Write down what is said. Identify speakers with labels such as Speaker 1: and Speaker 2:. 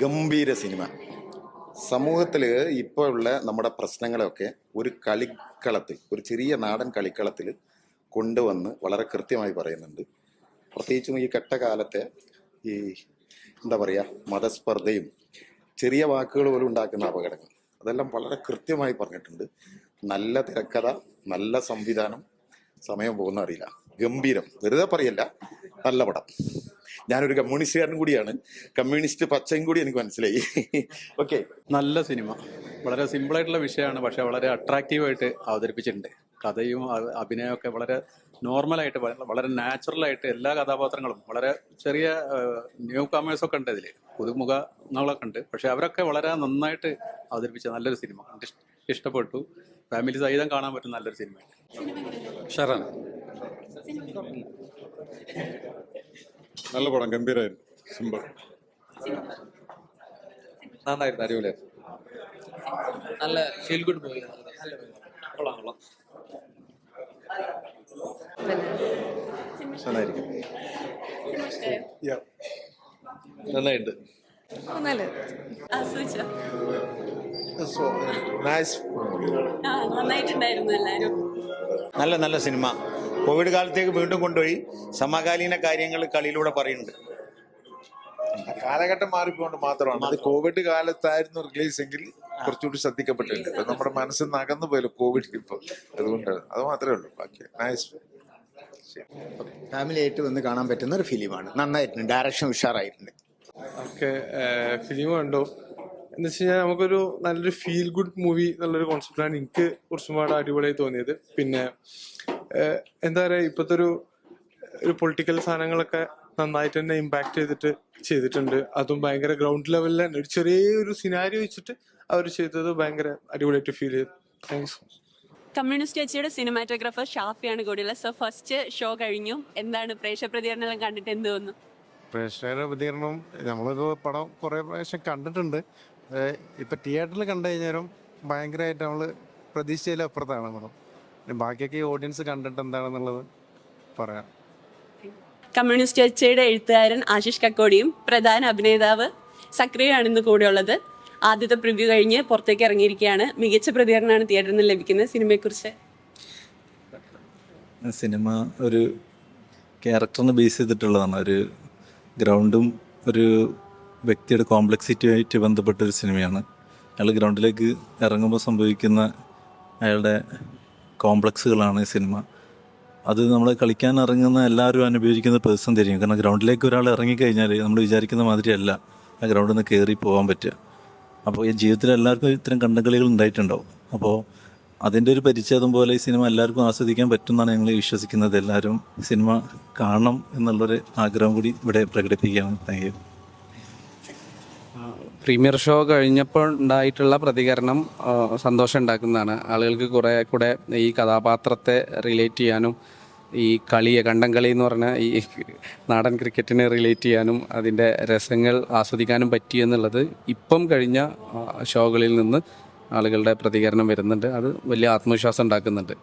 Speaker 1: ഗംഭീര സിനിമ. സമൂഹത്തിൽ ഇപ്പോൾ ഉള്ള നമ്മുടെ പ്രശ്നങ്ങളൊക്കെ ഒരു കളിക്കളത്തിൽ ഒരു ചെറിയ നാടൻ കളിക്കളത്തിൽ കൊണ്ടുവന്ന് വളരെ കൃത്യമായി പറയുന്നുണ്ട്. പ്രത്യേകിച്ചും ഈ കെട്ടകാലത്തെ ഈ എന്താ പറയുക മതസ്പർദ്ധയും ചെറിയ വാക്കുകൾ പോലും ഉണ്ടാക്കുന്ന അപകടങ്ങൾ അതെല്ലാം വളരെ കൃത്യമായി പറഞ്ഞിട്ടുണ്ട്. നല്ല തിരക്കഥ നല്ല സംവിധാനം സമയം പോകുന്ന അറിയില്ല ഗംഭീരം. വെറുതെ പറയല്ല നല്ല പടം. ഞാനൊരു കമ്മ്യൂണിസ്റ്റുകാരൻ കൂടിയാണ്. കമ്മ്യൂണിസ്റ്റ് പച്ചയും കൂടി എനിക്ക് മനസ്സിലായി. ഓക്കെ
Speaker 2: നല്ല സിനിമ. വളരെ സിമ്പിളായിട്ടുള്ള വിഷയമാണ് പക്ഷെ വളരെ അട്രാക്റ്റീവായിട്ട് അവതരിപ്പിച്ചിട്ടുണ്ട്. കഥയും അഭിനയമൊക്കെ വളരെ നോർമലായിട്ട് വളരെ നാച്ചുറലായിട്ട് എല്ലാ കഥാപാത്രങ്ങളും വളരെ ചെറിയ ന്യൂ കമേഴ്സൊക്കെ ഉണ്ട് ഇതിൽ പുതുമുഖങ്ങളൊക്കെ ഉണ്ട്. പക്ഷെ അവരൊക്കെ വളരെ നന്നായിട്ട് അവതരിപ്പിച്ച നല്ലൊരു സിനിമ. ഇഷ്ടപ്പെട്ടു. ഫാമിലി സഹിതം കാണാൻ പറ്റുന്ന നല്ലൊരു സിനിമയാണ്.
Speaker 3: ഷറൻ
Speaker 4: നല്ല പടം ഗംഭീരായിരുന്നു. സിമ്പിൾ
Speaker 3: നന്നായിരുന്നു അടിപൊളിയായിരുന്നു
Speaker 5: നല്ല ഫീൽ ഗുഡ് മൂവി കൊള്ളാം കൊള്ളാം.
Speaker 6: നല്ല നല്ല സിനിമ. കോവിഡ് കാലത്തേക്ക് വീണ്ടും കൊണ്ടുപോയി സമകാലീന കാര്യങ്ങൾ കളിയിലൂടെ പറയുന്നുണ്ട്.
Speaker 4: കാലഘട്ടം മാറിപ്പോണ്ട് മാത്രമാണ്. അത് കോവിഡ് കാലത്തായിരുന്നു റിലീസ് എങ്കിൽ കുറച്ചുകൂടി ശ്രദ്ധിക്കപ്പെട്ടിട്ടുണ്ട്. ഇപ്പൊ നമ്മുടെ മനസ്സിൽ നിന്ന് അകന്നു പോയല്ലോ കോവിഡ് ഇപ്പൊ. അതുകൊണ്ട് അത് മാത്രമേ ഉള്ളൂ. ബാക്കി നൈസ്
Speaker 6: ഫാമിലി ആയിട്ട് വന്ന് കാണാൻ പറ്റുന്ന ഒരു ഫിലിമാണ്. നന്നായിട്ടുണ്ട്. ഡയറക്ഷൻ ഉഷാറായിട്ടുണ്ട്.
Speaker 7: ഓക്കെ ഫിലിം കണ്ടു. എന്ന് വെച്ച് കഴിഞ്ഞാൽ നമുക്കൊരു നല്ലൊരു ഫീൽ ഗുഡ് മൂവി എന്നുള്ളൊരു കോൺസെപ്റ്റാണ് എനിക്ക് കുറച്ചും കൂടെ അടിപൊളിയായി തോന്നിയത്. പിന്നെ എന്താ പറയുക ഇപ്പോഴത്തെ ഒരു ഒരു പൊളിറ്റിക്കൽ സാധനങ്ങളൊക്കെ നന്നായിട്ട് തന്നെ ഇമ്പാക്ട് ചെയ്തിട്ട് ചെയ്തിട്ടുണ്ട്. അതും ഭയങ്കര ഗ്രൗണ്ട് ലെവലിൽ തന്നെ. ഒരു ചെറിയൊരു സിനാരി വെച്ചിട്ട് അവർ ചെയ്തത് ഭയങ്കര അടിപൊളിയായിട്ട് ഫീൽ ചെയ്തു. താങ്ക്സ്
Speaker 8: കമ്മ്യൂണിസ്റ്റ് ചേച്ചിയുടെ സിനിമാറ്റോഗ്രാഫർ ഷാഫിയാണ് കൂടിയുള്ളത്. സോ ഫസ്റ്റ് ഷോ കഴിഞ്ഞു. എന്താണ് പ്രേക്ഷക പ്രതികരണം കണ്ടിട്ട് എന്ത് തോന്നുന്നു?
Speaker 9: പ്രേക്ഷകരുടെ പ്രതികരണം നമ്മളിത് പടം കുറേ പ്രാവശ്യം കണ്ടിട്ടുണ്ട്. ഇപ്പം തിയേറ്ററിൽ കണ്ടു കഴിഞ്ഞാലും ഭയങ്കരമായിട്ട് നമ്മൾ പ്രതീക്ഷയിലപ്പുറത്താണ് പടം. ബാക്കിയൊക്കെ ഓഡിയൻസ് കണ്ടിട്ട് എന്താണെന്നുള്ളത് പറയാം.
Speaker 8: കമ്മ്യൂണിസ്റ്റ് ചർച്ചയുടെ എഴുത്തുകാരൻ ആശിഷ് കക്കോടിയും പ്രധാന അഭിനേതാവ് സക്രിയാണ് ഇന്ന് കൂടെയുള്ളത്. ആദ്യത്തെ പ്രിവ്യൂ കഴിഞ്ഞ് പുറത്തേക്ക് ഇറങ്ങിയിരിക്കുകയാണ്. മികച്ച പ്രതികരണമാണ് തിയേറ്ററിൽ നിന്ന് ലഭിക്കുന്നത്. സിനിമയെക്കുറിച്ച്.
Speaker 10: സിനിമ ഒരു ക്യാരക്ടറിനെ ബേസ് ചെയ്തിട്ടുള്ളതാണ്. ഒരു ഗ്രൗണ്ടും ഒരു വ്യക്തിയുടെ കോംപ്ലക്സിറ്റിയുമായിട്ട് ബന്ധപ്പെട്ട ഒരു സിനിമയാണ്. അയാൾ ഗ്രൗണ്ടിലേക്ക് ഇറങ്ങുമ്പോൾ സംഭവിക്കുന്ന അയാളുടെ കോംപ്ലക്സുകളാണ് ഈ സിനിമ. അത് നമ്മൾ കളിക്കാൻ ഇറങ്ങുന്ന എല്ലാവരും അനുഭവിക്കുന്ന പേഴ്സൺ തിരിയും കാരണം ഗ്രൗണ്ടിലേക്ക് ഒരാൾ ഇറങ്ങിക്കഴിഞ്ഞാൽ നമ്മൾ വിചാരിക്കുന്ന മാതിരിയല്ല. ആ ഗ്രൗണ്ടിൽ നിന്ന് കയറി പോകാൻ പറ്റുക. അപ്പോൾ ഈ ജീവിതത്തിൽ എല്ലാവർക്കും ഇത്തരം കണ്ടകളികൾ ഉണ്ടായിട്ടുണ്ടാവും. അപ്പോൾ അതിന്റെ ഒരു പരിച്ഛേദം പോലെ ഈ സിനിമ എല്ലാവർക്കും ആസ്വദിക്കാൻ പറ്റുമെന്നാണ് ഞങ്ങൾ വിശ്വസിക്കുന്നത്. എല്ലാവരും സിനിമ കാണണം എന്നുള്ളൊരു ആഗ്രഹം കൂടി ഇവിടെ പ്രകടിപ്പിക്കുകയാണ്. Thank you.
Speaker 5: പ്രീമിയർ ഷോ കഴിഞ്ഞപ്പോൾ ഉണ്ടായിട്ടുള്ള പ്രതികരണം സന്തോഷം ഉണ്ടാക്കുന്നതാണ്. ആളുകൾക്ക് കുറെ കൂടെ ഈ കഥാപാത്രത്തെ റിലേറ്റ് ചെയ്യാനും ഈ കളിയെ കണ്ടം കളി എന്ന് പറഞ്ഞ ഈ നാടൻ ക്രിക്കറ്റിനെ റിലേറ്റ് ചെയ്യാനും അതിന്റെ രസങ്ങൾ ആസ്വദിക്കാനും പറ്റി എന്നുള്ളത് ഇപ്പം കഴിഞ്ഞ ഷോകളിൽ നിന്ന് ആളുകളുടെ പ്രതികരണം വരുന്നുണ്ട്. അത് വലിയ ആത്മവിശ്വാസം ഉണ്ടാക്കുന്നുണ്ട്.